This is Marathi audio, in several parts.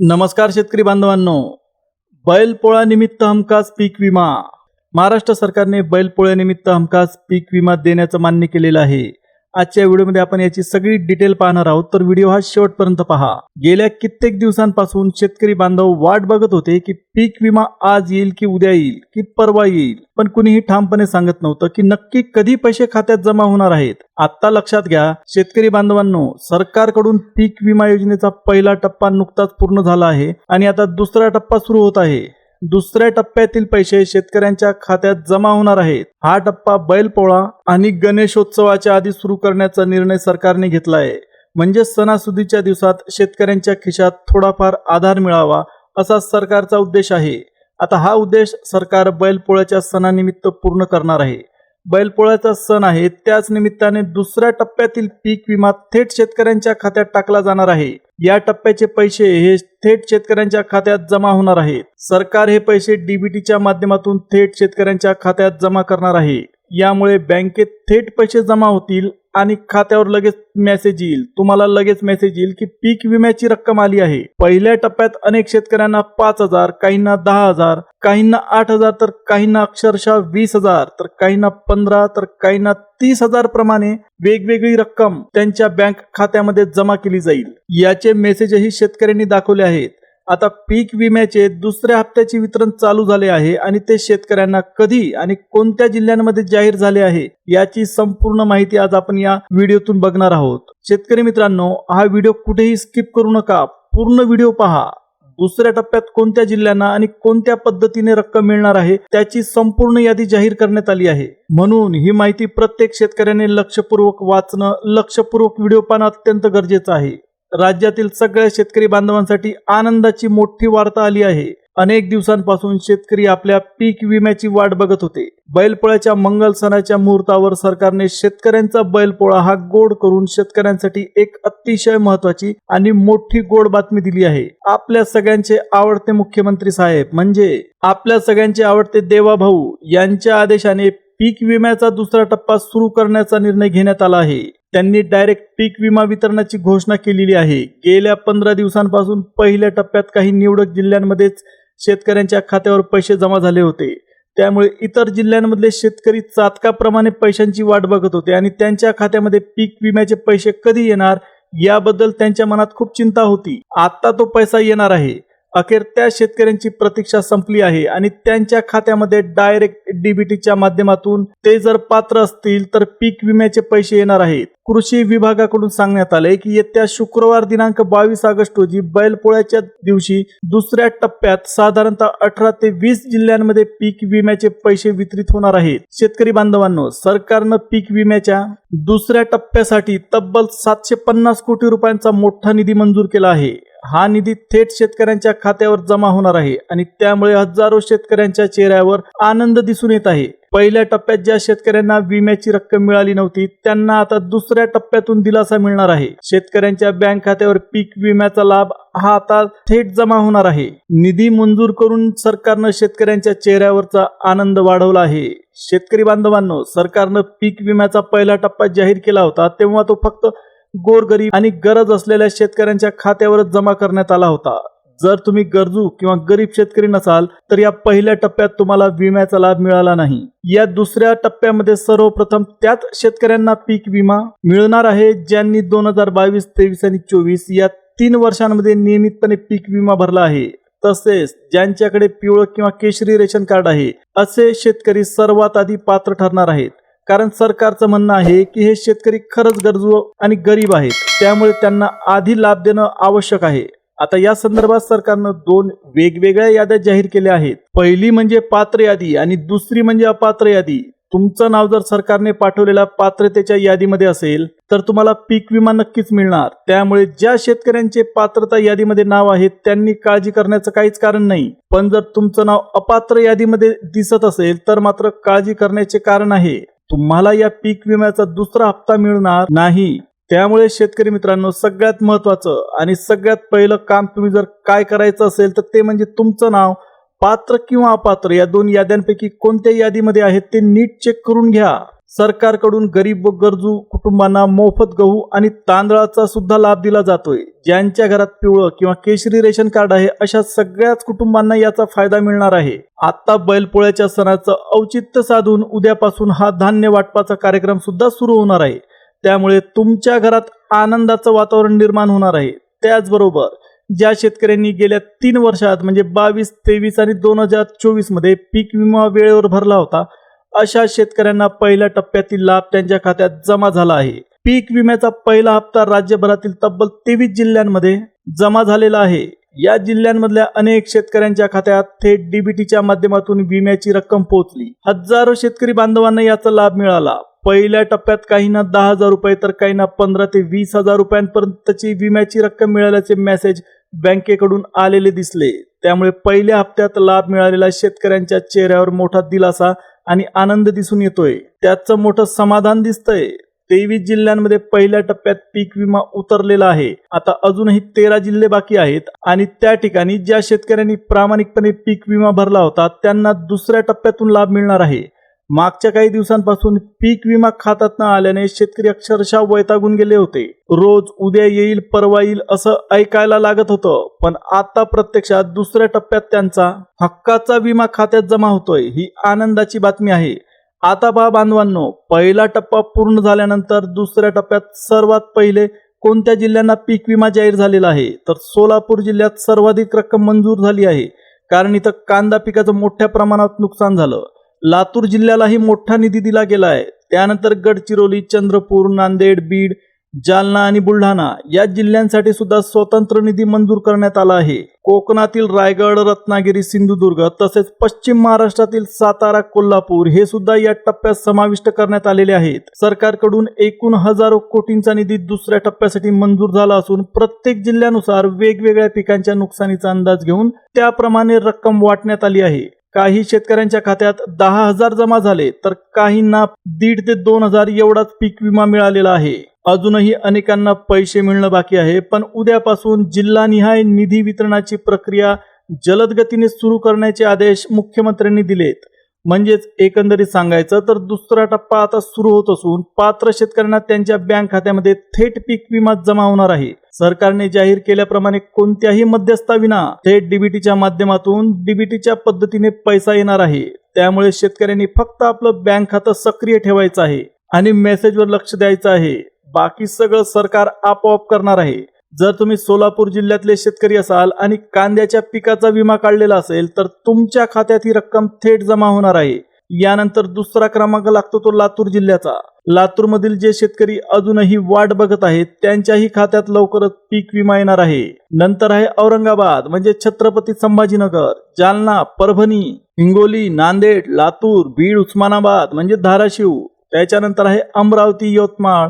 नमस्कार शेतकरी बांधवांनो. बैलपोळ्यानिमित्त हमखास पीक विमा. महाराष्ट्र सरकारने बैलपोळ्यानिमित्त हमखास पीक विमा देण्याचं मान्य केलेलं आहे. आजच्या व्हिडिओमध्ये आपण याची सगळी डिटेल पाहणार आहोत. तर व्हिडिओ हा शेवटपर्यंत पहा. गेल्या कित्येक दिवसांपासून शेतकरी बांधव वाट बघत होते की पीक विमा आज येईल की उद्या येईल की परवा येईल. पण कुणीही ठामपणे सांगत नव्हतं की नक्की कधी पैसे खात्यात जमा होणार आहेत. आता लक्षात घ्या शेतकरी बांधवांनो सरकारकडून पीक विमा योजनेचा पहिला टप्पा नुकताच पूर्ण झाला आहे आणि आता दुसरा टप्पा सुरू होत आहे. दुसऱ्या टप्प्यातील पैसे शेतकऱ्यांच्या खात्यात जमा होणार आहेत. हा टप्पा बैलपोळा आणि गणेशोत्सवाच्या आधी सुरू करण्याचा निर्णय सरकारने घेतला आहे. म्हणजे सणासुदीच्या दिवसात शेतकऱ्यांच्या खिशात थोडाफार आधार मिळावा असा सरकारचा उद्देश आहे. आता हा उद्देश सरकार बैलपोळ्याच्या सणानिमित्त पूर्ण करणार आहे. बैलपोळ्याचा सण आहे त्याच निमित्ताने दुसऱ्या टप्प्यातील पीक विमा थेट शेतकऱ्यांच्या खात्यात टाकला जाणार आहे. या टप्प्याचे पैसे हे थेट शेतकऱ्यांच्या खात्यात जमा होणार आहेत. सरकार हे पैसे डीबीटीच्या माध्यमातून थेट शेतकऱ्यांच्या खात्यात जमा करणार आहे. यामुळे बँकेत थेट पैसे जमा होतील आणि खात्यावर लगेच मेसेज येईल. तुम्हाला लगेच मेसेज येईल की पीक विम्याची रक्कम आली आहे. पहिल्या टप्प्यात अनेक शेतकऱ्यांना पाच हजार काहींना दहा हजार काहींना आठ हजार तर काहींना अक्षरशः वीस हजार तर काहींना पंधरा तर काहींना तीस हजार प्रमाणे वेगवेगळी रक्कम त्यांच्या बँक खात्यामध्ये जमा केली जाईल. याचे मेसेजही शेतकऱ्यांनी दाखवले आहेत. आता पीक विम्याचे दुसऱ्या हप्त्याचे वितरण चालू झाले आहे आणि ते शेतकऱ्यांना कधी आणि कोणत्या जिल्ह्यांमध्ये जाहीर झाले आहे याची संपूर्ण माहिती आज आपण या व्हिडिओतून बघणार आहोत. शेतकरी मित्रांनो हा व्हिडिओ कुठेही स्किप करू नका. पूर्ण व्हिडिओ पहा. दुसऱ्या टप्प्यात कोणत्या जिल्ह्यांना आणि कोणत्या पद्धतीने रक्कम मिळणार आहे त्याची संपूर्ण यादी जाहीर करण्यात आली आहे. म्हणून ही माहिती प्रत्येक शेतकऱ्याने लक्षपूर्वक वाचणं लक्षपूर्वक व्हिडिओ पाहणं अत्यंत गरजेचं आहे. राज्यातील सगळ्या शेतकरी बांधवांसाठी आनंदाची मोठी वार्ता आली आहे. अनेक दिवसांपासून शेतकरी आपल्या पीक विम्याची वाट बघत होते. बैलपोळ्याच्या मंगल सणाच्या मुहूर्तावर सरकारने शेतकऱ्यांचा बैलपोळा हा गोड करून शेतकऱ्यांसाठी एक अतिशय महत्वाची आणि मोठी गोड बातमी दिली आहे. आपल्या सगळ्यांचे आवडते मुख्यमंत्री साहेब म्हणजे आपल्या सगळ्यांचे आवडते देवाभाऊ यांच्या आदेशाने पीक विम्याचा दुसरा टप्पा सुरू करण्याचा निर्णय घेण्यात आला आहे. त्यांनी डायरेक्ट पीक विमा वितरणाची घोषणा केलेली आहे. गेल्या पंधरा दिवसांपासून पहिल्या टप्प्यात काही निवडक जिल्ह्यांमध्येच शेतकऱ्यांच्या खात्यावर पैसे जमा झाले होते. त्यामुळे इतर जिल्ह्यांमधले शेतकरी चातकाप्रमाणे पैशांची वाट बघत होते आणि त्यांच्या खात्यामध्ये पीक विम्याचे पैसे कधी येणार याबद्दल त्यांच्या मनात खूप चिंता होती. आता तो पैसा येणार आहे. अखेर त्या शेतकऱ्यांची प्रतीक्षा संपली आहे आणि त्यांच्या खात्यामध्ये डायरेक्ट डीबीटीच्या माध्यमातून ते जर पात्र असतील तर पीक विम्याचे पैसे येणार आहेत. कृषी विभागाकडून सांगण्यात आले की येत्या शुक्रवार दिनांक बावीस ऑगस्ट रोजी बैलपोळ्याच्या दिवशी दुसऱ्या टप्प्यात साधारणतः अठरा ते वीस जिल्ह्यांमध्ये पीक विम्याचे पैसे वितरित होणार आहेत. शेतकरी बांधवांनो सरकारनं पीक विम्याच्या दुसऱ्या टप्प्यासाठी तब्बल सातशे पन्नास कोटी रुपयांचा मोठा निधी मंजूर केला आहे. हा निधी थेट शेतकऱ्यांच्या खात्यावर जमा होणार आहे आणि त्यामुळे हजारो शेतकऱ्यांच्या चेहऱ्यावर आनंद दिसून येत आहे. पहिल्या टप्प्यात ज्या शेतकऱ्यांना विम्याची रक्कम मिळाली नव्हती त्यांना आता दुसऱ्या टप्प्यातून दिलासा मिळणार आहे. शेतकऱ्यांच्या बँक खात्यावर पीक विम्याचा लाभ हा आता थेट जमा होणार आहे. निधी मंजूर करून सरकारनं शेतकऱ्यांच्या चेहऱ्यावरचा आनंद वाढवला आहे. शेतकरी बांधवांनो सरकारनं पीक विम्याचा पहिला टप्पा जाहीर केला होता तेव्हा तो फक्त गोरगरीब आणि गरज असलेल्या शेतकऱ्यांच्या खात्यावरच जमा करण्यात आला होता. जर तुम्ही गरजू किंवा गरीब शेतकरी नसाल तर या पहिल्या टप्प्यात तुम्हाला विम्याचा लाभ मिळाला नाही. या दुसऱ्या टप्प्यामध्ये सर्वप्रथम त्याच शेतकऱ्यांना पीक विमा मिळणार आहे ज्यांनी दोन हजार बावीस तेवीस आणि चोवीस या तीन वर्षांमध्ये नियमितपणे पीक विमा भरला आहे. तसेच ज्यांच्याकडे पिवळं किंवा केशरी रेशन कार्ड आहे असे शेतकरी सर्वात आधी पात्र ठरणार आहेत. कारण सरकारचं म्हणणं आहे की हे शेतकरी खरंच गरजू आणि गरीब आहेत. त्यामुळे त्यांना आधी लाभ देणं आवश्यक आहे. आता या संदर्भात सरकारनं दोन वेगवेगळ्या याद्या जाहीर केल्या आहेत. पहिली म्हणजे पात्र यादी आणि दुसरी म्हणजे अपात्र यादी. तुमचं नाव जर सरकारने पाठवलेल्या पात्रतेच्या यादीमध्ये असेल तर तुम्हाला पीक विमा नक्कीच मिळणार. त्यामुळे ज्या शेतकऱ्यांचे पात्रता यादीमध्ये नाव आहे त्यांनी काळजी करण्याचं काहीच कारण नाही. पण जर तुमचं नाव अपात्र यादीमध्ये दिसत असेल तर मात्र काळजी करण्याचे कारण आहे. तुम्हाला या पीक विम्याचा दुसरा हप्ता मिळणार नाही. त्यामुळे शेतकरी मित्रांनो सगळ्यात महत्वाचं आणि सगळ्यात पहिलं काम तुम्ही जर काय करायचं असेल तर ते म्हणजे तुमचं नाव पात्र किंवा अपात्र या दोन याद्यांपैकी कोणत्या यादीमध्ये आहे ते नीट चेक करून घ्या. सरकारकडून गरीब व गरजू कुटुंबांना मोफत गहू आणि तांदळाचा सुद्धा लाभ दिला जातोय. ज्यांच्या घरात पिवळं किंवा केशरी रेशन कार्ड आहे अशा सगळ्याच कुटुंबांना याचा फायदा मिळणार आहे. आता बैलपोळ्याच्या सणाचं औचित्य साधून उद्यापासून हा धान्य वाटपाचा कार्यक्रम सुद्धा सुरू होणार आहे. त्यामुळे तुमच्या घरात आनंदाचं वातावरण निर्माण होणार आहे. त्याचबरोबर ज्या शेतकऱ्यांनी गेल्या तीन वर्षात म्हणजे बावीस तेवीस आणि दोन हजार चोवीसमध्ये पीक विमा वेळेवर भरला होता अशा शेतकऱ्यांना पहिल्या टप्प्यातील लाभ त्यांच्या खात्यात जमा झाला आहे. पीक विम्याचा पहिला हप्ता राज्यभरातील तब्बल तेवीस जिल्ह्यांमध्ये जमा झालेला आहे. या जिल्ह्यांमधल्या अनेक शेतकऱ्यांच्या खात्यात थेट डीबीटीच्या माध्यमातून विम्याची रक्कम पोहोचली. हजारो शेतकरी बांधवांना याचा लाभ मिळाला. पहिल्या टप्प्यात काहींना दहा हजार रुपये तर काहींना पंधरा ते वीस हजार रुपयांपर्यंतची विम्याची रक्कम मिळाल्याचे मेसेज बँकेकडून आलेले दिसले. त्यामुळे पहिल्या हप्त्यात लाभ मिळालेल्या शेतकऱ्यांच्या चेहऱ्यावर मोठा दिलासा आणि आनंद दिसून येतोय. त्याचं मोठं समाधान दिसतंय. तेवीस जिल्ह्यांमध्ये पहिल्या टप्प्यात पीक विमा उतरलेला आहे. आता अजूनही तेरा जिल्हे बाकी आहेत आणि त्या ठिकाणी ज्या शेतकऱ्यांनी प्रामाणिकपणे पीक विमा भरला होता त्यांना दुसऱ्या टप्प्यातून लाभ मिळणार आहे. मागच्या काही दिवसांपासून पीक विमा खात्यात न आल्याने शेतकरी अक्षरशः वैतागून गेले होते. रोज उद्या येईल परवा येईल असं ऐकायला लागत होतं. पण आता प्रत्यक्षात दुसऱ्या टप्प्यात त्यांचा हक्काचा विमा खात्यात जमा होतोय ही आनंदाची बातमी आहे. आता पहा बांधवांनो पहिला टप्पा पूर्ण झाल्यानंतर दुसऱ्या टप्प्यात सर्वात पहिले कोणत्या जिल्ह्यांना पीक विमा जाहीर झालेला आहे? तर सोलापूर जिल्ह्यात सर्वाधिक रक्कम मंजूर झाली आहे. कारण इथं कांदा पिकाचं मोठ्या प्रमाणात नुकसान झालं. लातूर जिल्ह्यालाही मोठा निधी दिला गेला आहे त्यानंतर गडचिरोली चंद्रपूर नांदेड बीड जालना आणि बुलढाणा या जिल्ह्यांसाठी सुद्धा स्वतंत्र निधी मंजूर करण्यात आला आहे. कोकणातील रायगड रत्नागिरी सिंधुदुर्ग तसेच पश्चिम महाराष्ट्रातील सातारा कोल्हापूर हे सुद्धा या टप्प्यात समाविष्ट करण्यात आलेले आहेत. सरकारकडून एकूण हजारो कोटींचा निधी दुसऱ्या टप्प्यासाठी मंजूर झाला असून प्रत्येक जिल्ह्यानुसार वेगवेगळ्या पिकांच्या नुकसानीचा अंदाज घेऊन त्याप्रमाणे रक्कम वाटण्यात आली आहे. काही शेतकऱ्यांच्या खात्यात दहा हजार जमा झाले तर काहींना दीड ते दोन हजार एवढाच पीक विमा मिळालेला आहे. अजूनही अनेकांना पैसे मिळणं बाकी आहे पण उद्यापासून जिल्हानिहाय निधी वितरणाची प्रक्रिया जलद गतीने सुरू करण्याचे आदेश मुख्यमंत्र्यांनी दिलेत. म्हणजेच एकंदरीत सांगायचं तर दुसरा टप्पा आता सुरू होत असून पात्र शेतकऱ्यांना त्यांच्या बँक खात्यामध्ये थेट पीक विमा जमा होणार आहे. सरकारने जाहीर केल्याप्रमाणे कोणत्याही मध्यस्थाविना थेट डीबीटीच्या माध्यमातून डीबीटीच्या पद्धतीने पैसा येणार आहे. त्यामुळे शेतकऱ्यांनी फक्त आपलं बँक खातं सक्रिय ठेवायचं आहे आणि मेसेजवर लक्ष द्यायचं आहे. बाकी सगळं सरकार आपोआप करणार आहे. जर तुम्ही सोलापूर जिल्ह्यातले शेतकरी असाल आणि कांद्याच्या पिकाचा विमा काढलेला असेल तर तुमच्या खात्यात ही रक्कम थेट जमा होणार आहे. यानंतर दुसरा क्रमांक लागतो तो लातूर जिल्ह्याचा. लातूरमधील जे शेतकरी अजूनही वाट बघत आहेत त्यांच्याही खात्यात लवकरच पीक विमा येणार आहे. नंतर आहे औरंगाबाद म्हणजे छत्रपती संभाजीनगर जालना परभणी हिंगोली नांदेड लातूर बीड उस्मानाबाद म्हणजे धाराशिव. त्याच्यानंतर आहे अमरावती यवतमाळ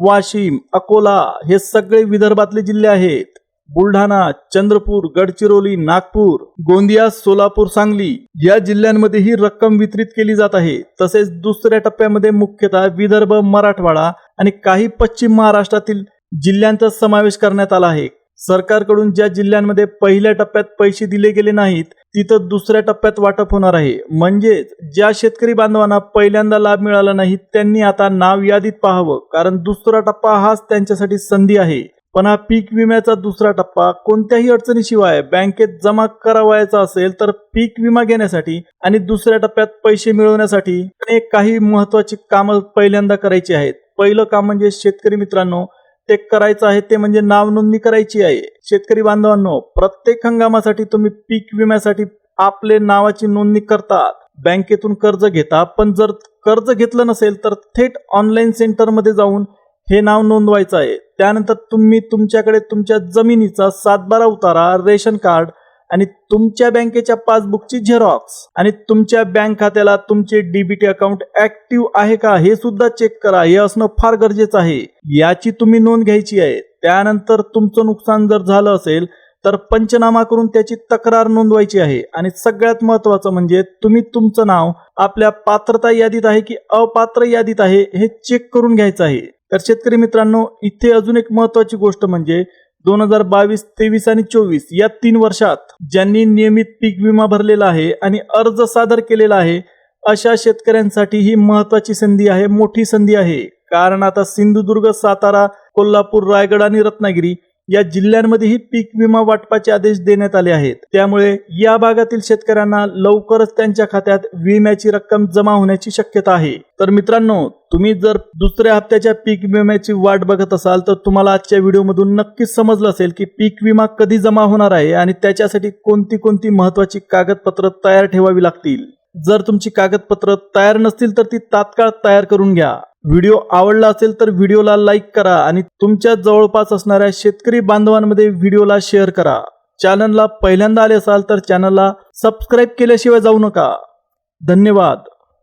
वाशिम अकोला हे सगळे विदर्भातले जिल्हे आहेत. बुलढाणा चंद्रपूर गडचिरोली नागपूर गोंदिया सोलापूर सांगली या जिल्ह्यांमध्ये ही रक्कम वितरित केली जात आहे. तसेच दुसऱ्या टप्प्यामध्ये मुख्यतः विदर्भ मराठवाडा आणि काही पश्चिम महाराष्ट्रातील जिल्ह्यांचा समावेश करण्यात आला आहे. सरकारकडून ज्या जिल्ह्यांमध्ये पहिल्या टप्प्यात पैसे दिले गेले नाहीत तिथं दुसऱ्या टप्प्यात वाटप होणार आहे. म्हणजेच ज्या शेतकरी बांधवांना पहिल्यांदा लाभ मिळाला नाही त्यांनी आता नाव यादीत पाहावं. कारण दुसरा टप्पा हाच त्यांच्यासाठी संधी आहे. पण हा पीक विम्याचा दुसरा टप्पा कोणत्याही अडचणीशिवाय बँकेत जमा करावायचा असेल तर पीक विमा घेण्यासाठी आणि दुसऱ्या टप्प्यात पैसे मिळवण्यासाठी अनेक काही महत्वाची कामं पहिल्यांदा करायची आहेत. पहिलं काम म्हणजे शेतकरी मित्रांनो ते करायचं आहे ते म्हणजे नाव नोंदणी करायची आहे. शेतकरी बांधवांनो प्रत्येक हंगामासाठी तुम्ही पीक विम्यासाठी आपले नावाची नोंदणी करतात. बँकेतून कर्ज घेता पण जर कर्ज घेतलं नसेल तर थेट ऑनलाईन सेंटरमध्ये जाऊन हे नाव नोंदवायचं आहे. त्यानंतर तुम्ही तुमच्याकडे तुमच्या जमिनीचा सातबारा उतारा रेशन कार्ड आणि तुमच्या बँकेच्या पासबुकची झेरॉक्स. आणि तुमच्या बँक खात्याला तुमचे डीबीटी अकाउंट ऍक्टिव्ह आहे का हे सुद्धा चेक करा. हे असणं फार गरजेचं आहे. याची तुम्ही नोंद घ्यायची आहे. त्यानंतर तुमचं नुकसान जर झालं असेल तर पंचनामा करून त्याची तक्रार नोंदवायची आहे. आणि सगळ्यात महत्वाचं म्हणजे तुम्ही तुमचं नाव आपल्या पात्रता यादीत आहे की अपात्र यादीत आहे हे चेक करून घ्यायचं आहे. तर शेतकरी मित्रांनो इथे अजून एक महत्वाची गोष्ट म्हणजे दोन हजार बावीस तेवीस आणि चोवीस या तीन वर्षात ज्यांनी नियमित पीक विमा भरलेला आहे आणि अर्ज सादर केलेला आहे अशा शेतकऱ्यांसाठी ही महत्वाची संधी आहे मोठी संधी आहे. कारण आता सिंधुदुर्ग सातारा कोल्हापूर रायगड आणि रत्नागिरी या जिल्ह्यांमध्येही पीक विमा वाटपाचे आदेश देण्यात आले आहेत. त्यामुळे या भागातील शेतकऱ्यांना लवकरच त्यांच्या खात्यात विम्याची रक्कम जमा होण्याची शक्यता आहे. तर मित्रांनो तुम्ही जर दुसऱ्या हप्त्याच्या पीक विम्याची वाट बघत असाल तर तुम्हाला आजच्या व्हिडिओमधून नक्कीच समजलं असेल की पीक विमा कधी जमा होणार आहे आणि त्याच्यासाठी कोणती कोणती महत्वाची कागदपत्र तयार ठेवावी लागतील. जर तुमची कागदपत्र तयार नसतील तर ती तात्काळ तयार करून घ्या. व्हिडिओ आवडला असेल तर व्हिडिओला लाईक करा आणि तुमच्या जवळपास असणाऱ्या शेतकरी बांधवांमध्ये व्हिडिओला शेअर करा. चॅनलला पहिल्यांदा आले असाल तर चॅनलला सबस्क्राईब केल्याशिवाय जाऊ नका. धन्यवाद.